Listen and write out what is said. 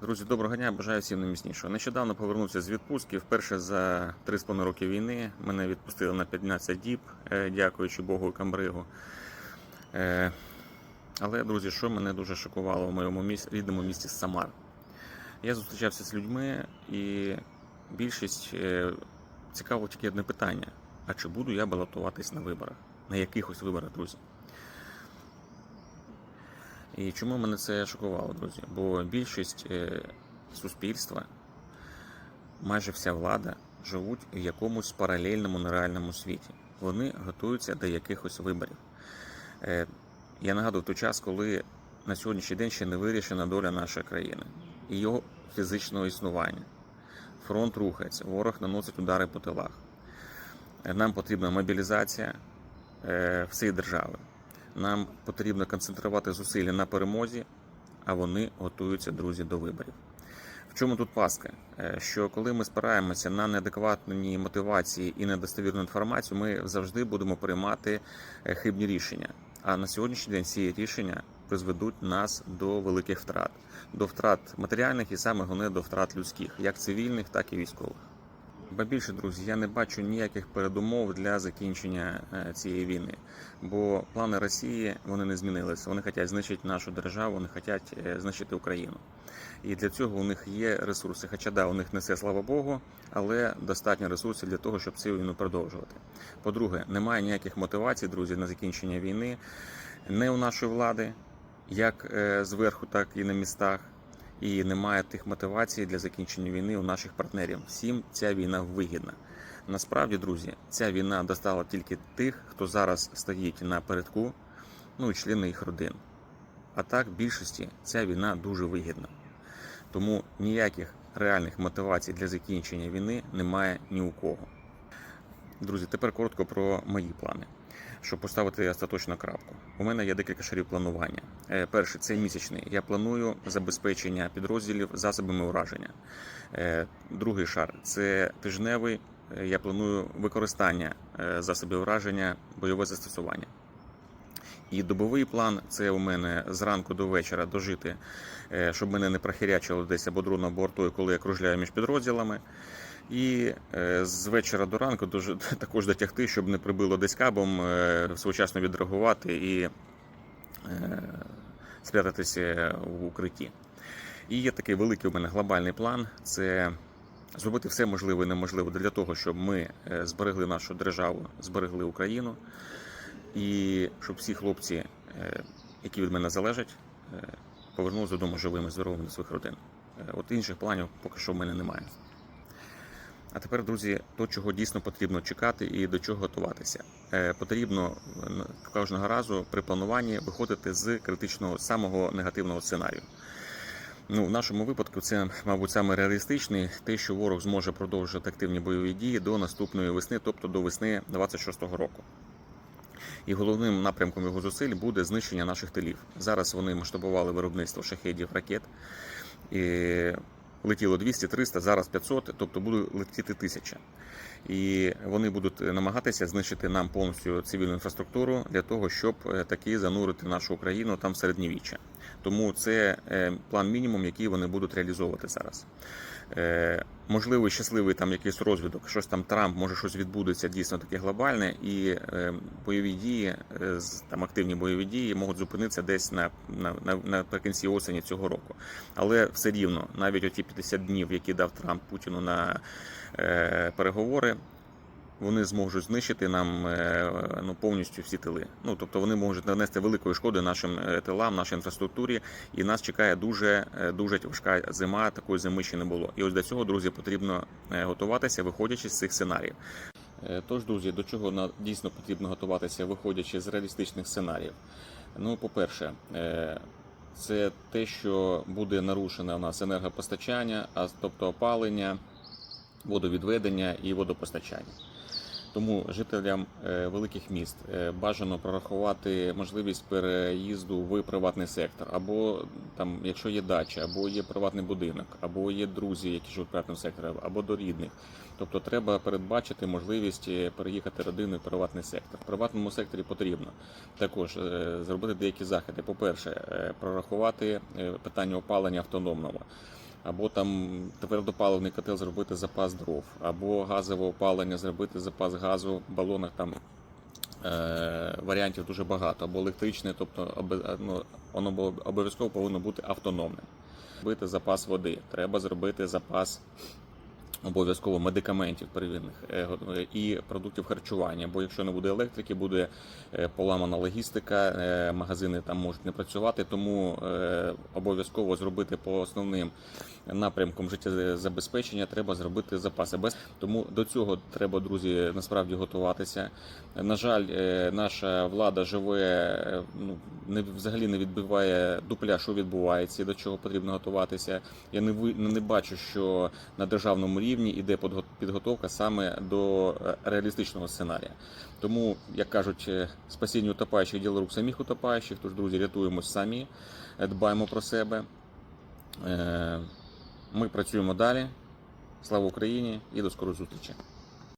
Друзі, доброго дня, бажаю всім найміцнішого. Нещодавно повернувся з відпустки. Вперше за 3,5 роки війни мене відпустили на 15 діб, е, дякуючи Богу і Камбригу. Е, Але, друзі, що мене дуже шокувало в моєму місті, рідному місті Самар. Я зустрічався з людьми, і більшість е, цікаво тільки одне питання: а чи буду я балотуватись на виборах? На якихось виборах, друзі? І чому мене це шокувало, друзі? Бо більшість е, суспільства, майже вся влада живуть в якомусь паралельному нереальному світі. Вони готуються до якихось виборів. Е, Я нагадую той час, коли на сьогоднішній день ще не вирішена доля нашої країни і його фізичного існування. Фронт рухається, ворог наносить удари по тилах. Е, Нам потрібна мобілізація всієї держави. Нам потрібно концентрувати зусилля на перемозі, а вони готуються, друзі, до виборів. В чому тут паска? Е, Що коли ми спираємося на неадекватні мотивації і недостовірну інформацію, ми завжди будемо приймати е, хибні рішення. А на сьогоднішній день ці рішення призведуть нас до великих втрат, до втрат матеріальних і саме головне до втрат людських, як цивільних, так і військових. Ба більше, друзі, я не бачу ніяких передумов для закінчення е, цієї війни, бо плани Росії вони не змінилися. Вони хочуть знищити нашу державу, вони хочуть е, знищити Україну. І для цього у них є ресурси. Хоча да, у них не все, слава Богу, але достатньо ресурсів для того, щоб цю війну продовжувати. По-друге, немає ніяких мотивацій, друзі, на закінчення війни не у нашої влади, як е, зверху, так і на містах. І немає тих мотивацій для закінчення війни у наших партнерів. Всім ця війна вигідна. Насправді, друзі, ця війна достала тільки тих, хто зараз стоїть на передку, ну і члени їх родин. А так, більшості ця війна дуже вигідна. Тому ніяких реальних мотивацій для закінчення війни немає ні у кого. Друзі, тепер коротко про мої плани. Щоб поставити остаточну крапку, у мене є декілька шарів планування. Е, Перший це місячний. Я планую забезпечення підрозділів засобами ураження. Е, Другий шар це тижневий. Е, Я планую використання засобів ураження, бойове застосування. І добовий план це у мене зранку до вечора дожити, щоб мене не прохирячило десь або дрон, або артою, коли я кружляю між підрозділами. І е, з вечора до ранку дуже також дотягти, щоб не прибило десь кабом, е, своєчасно відреагувати і е, спрятатися в укритті. І є такий великий у мене глобальний план це зробити все можливе і неможливе для того, щоб ми зберегли нашу державу, зберегли Україну, і щоб всі хлопці, які від мене залежать, повернулися додому живими, здоровими до своїх родин. От інших планів поки що в мене немає. А тепер, друзі, то, чого дійсно потрібно чекати і до чого готуватися. Е, Потрібно кожного разу при плануванні виходити з критичного самого негативного сценарію. Ну, в нашому випадку це, мабуть, саме реалістичний, те, що ворог зможе продовжити активні бойові дії до наступної весни, тобто до весни 26-го року. І головним напрямком його зусиль буде знищення наших тилів. Зараз вони масштабували виробництво шахедів ракет. І летіло 200-300, зараз 500, тобто буде летіти тисяча. І вони будуть намагатися знищити нам повністю цивільну інфраструктуру для того, щоб е, таки занурити нашу Україну там в середньовіччя. Тому це е, план мінімум, який вони будуть реалізовувати зараз. Е, Можливо, щасливий там якийсь розвиток, щось там Трамп, може щось відбудеться дійсно таке глобальне, і е, бойові дії, е, з- там активні бойові дії можуть зупинитися десь на, на, на наприкінці осені цього року. Але все рівно, навіть оті 50 днів, які дав Трамп Путіну на е, переговори, вони зможуть знищити нам е, ну, повністю всі тили. Ну тобто вони можуть нанести великої шкоди нашим е, тилам, нашій інфраструктурі, і нас чекає дуже е, дуже важка зима. Такої зими ще не було. І ось до цього, друзі, потрібно готуватися, виходячи з цих сценаріїв. Тож, друзі, до чого дійсно потрібно готуватися, виходячи з реалістичних сценаріїв. Ну, по-перше, це те, що буде нарушено у нас енергопостачання, а тобто опалення, водовідведення і водопостачання. Тому жителям е, великих міст е, бажано прорахувати можливість переїзду в приватний сектор, або там, якщо є дача, або є приватний будинок, або є друзі, які живуть в приватному секторі, або до рідних. Тобто треба передбачити можливість е, переїхати родиною в приватний сектор. В приватному секторі потрібно також зробити деякі заходи. По-перше, е, прорахувати питання опалення автономного. Або там твердопаливний котел зробити запас дров, або газове опалення зробити запас газу в балонах там. Е, варіантів дуже багато, або електричне, тобто обе- ну, воно бо- обов'язково повинно бути автономним. Зробити запас води, треба зробити запас обов'язково медикаментів первинних е, е, і продуктів харчування. Бо якщо не буде електрики, буде е, поламана логістика, магазини там можуть не працювати. Тому обов'язково зробити по основним напрямкам життєзабезпечення треба зробити запаси. Без тому до цього треба, друзі, насправді готуватися. На жаль, наша влада живе, ну не взагалі не відбиває дупля, що відбувається до чого потрібно готуватися. Я не не бачу, що на державному рівні іде підготовка саме до е, реалістичного сценарія. Тому, як кажуть, е, спасіння утопаючих діло рук самих утопаючих. Тож, друзі, рятуємось самі, е, дбаємо про себе. Ми працюємо далі. Слава Україні і до скорої зустрічі!